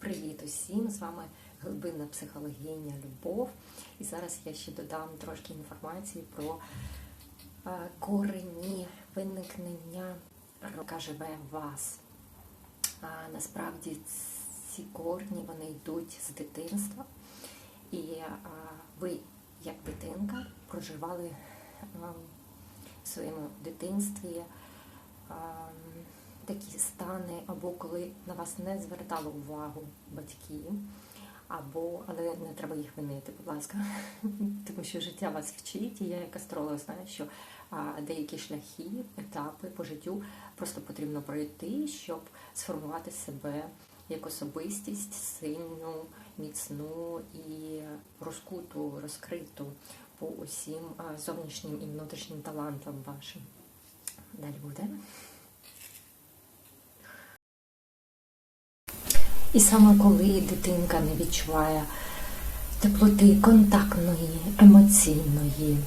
Привіт усім! З вами глибинна психологиня Любов. І зараз я ще додам трошки інформації про е, корені виникнення, яка живе в вас. Насправді ці корні вони йдуть з дитинства, і ви, як дитинка, проживали в своєму дитинстві а, такі стани, або коли на вас не звертали увагу батьки, або, але не треба їх винити, будь ласка, тому що життя вас вчить, і я як астролог знаю, що деякі шляхи, етапи по життю просто потрібно пройти, щоб сформувати себе як особистість сильну, міцну і розкуту, розкриту по усім зовнішнім і внутрішнім талантам вашим. Далі буде. І саме коли дитинка не відчуває теплоти контактної, емоційної,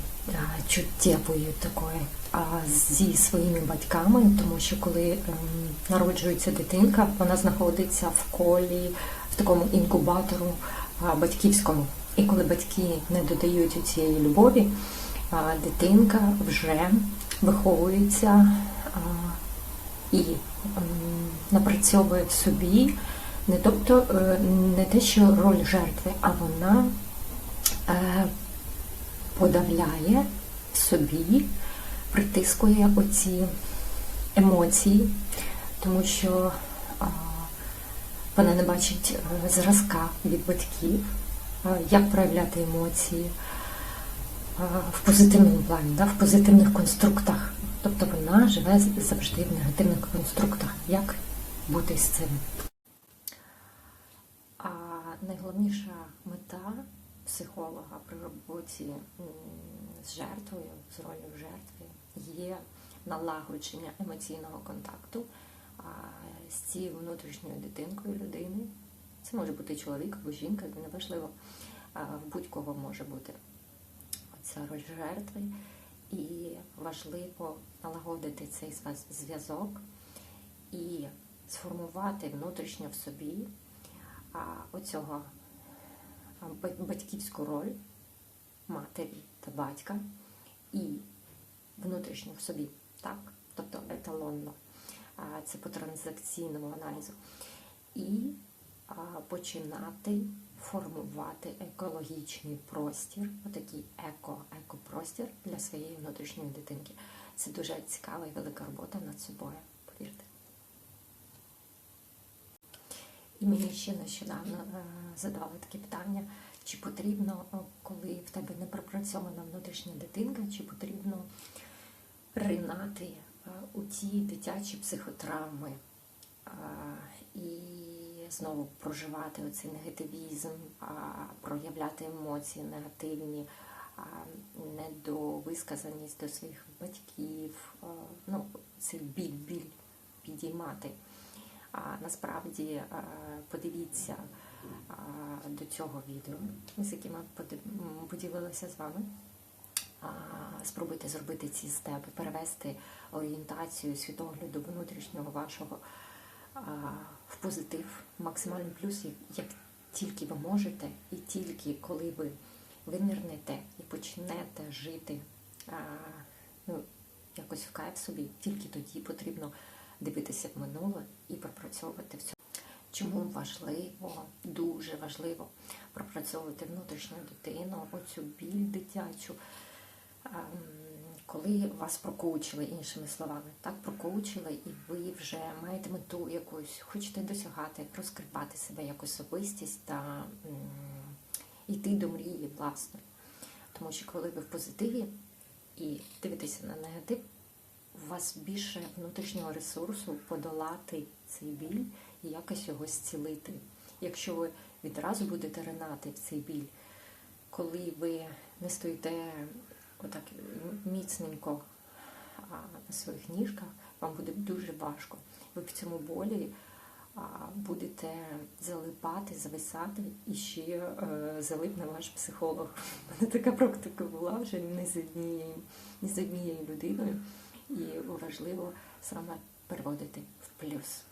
чуттєвої такої а, зі своїми батьками, тому що коли ем, народжується дитинка, вона знаходиться в колі, в такому інкубатору батьківському. І коли батьки не додають цієї любові, дитинка вже виховується і ем, напрацьовує в собі не тобто е, не те, що роль жертви, а вона е, подавляє собі, притискує оці емоції, тому що вона не бачить е, зразка від батьків, як проявляти емоції в позитивному плані, в позитивних конструктах. Тобто вона живе завжди в негативних конструктах. Як бути з цим? Найголовніша мета психолога при роботі з жертвою, з ролью жертви, є налагодження емоційного контакту з цією внутрішньою дитинкою людини. Це може бути чоловік або жінка, неважливо, а, в будь-кого може бути ця роль жертви. І важливо налагодити цей зв'язок і сформувати внутрішньо в собі оцього батьківську роль матері та батька і внутрішньо в собі, так? Тобто еталонно, це по транзакційному аналізу. І починати формувати екологічний простір, отакий еко-екопростір для своєї внутрішньої дитинки. Це дуже цікава і велика робота над собою, повірте. І мені ще нещодавно е, задавали таке питання, чи потрібно, коли в тебе не пропрацьована внутрішня дитинка, чи потрібно ринати е, у ті дитячі психотравми е, і знову проживати оцей негативізм, проявляти емоції негативні, недовисказаність до своїх батьків, ну, цей біль-біль підіймати. Насправді подивіться до цього відео, з яким поділилася з вами. Спробуйте зробити ці степи, перевести орієнтацію світогляду внутрішнього вашого в позитив, максимальний плюс, як тільки ви можете, і тільки коли ви винирнете і почнете жити ну, якось в кайф собі, тільки тоді потрібно дивитися в минуле і пропрацьовувати все. Чому важливо, дуже важливо пропрацьовувати внутрішню дитину, оцю біль дитячу, коли вас прокоучили, іншими словами, так прокоучили, і ви вже маєте мету якусь, хочете досягати, розкривати себе як особистість та йти до мрії власної. Тому що коли ви в позитиві і дивитеся на негатив, у вас більше внутрішнього ресурсу подолати цей біль і якось його зцілити. Якщо ви відразу будете ринати в цей біль, коли ви не стоїте отак міцненько на своїх ніжках, вам буде дуже важко. Ви в цьому болі будете залипати, зависати і ще е, залипне ваш психолог. У мене така практика була вже не з однією, не з однією людиною і важливо саме переводити в плюс.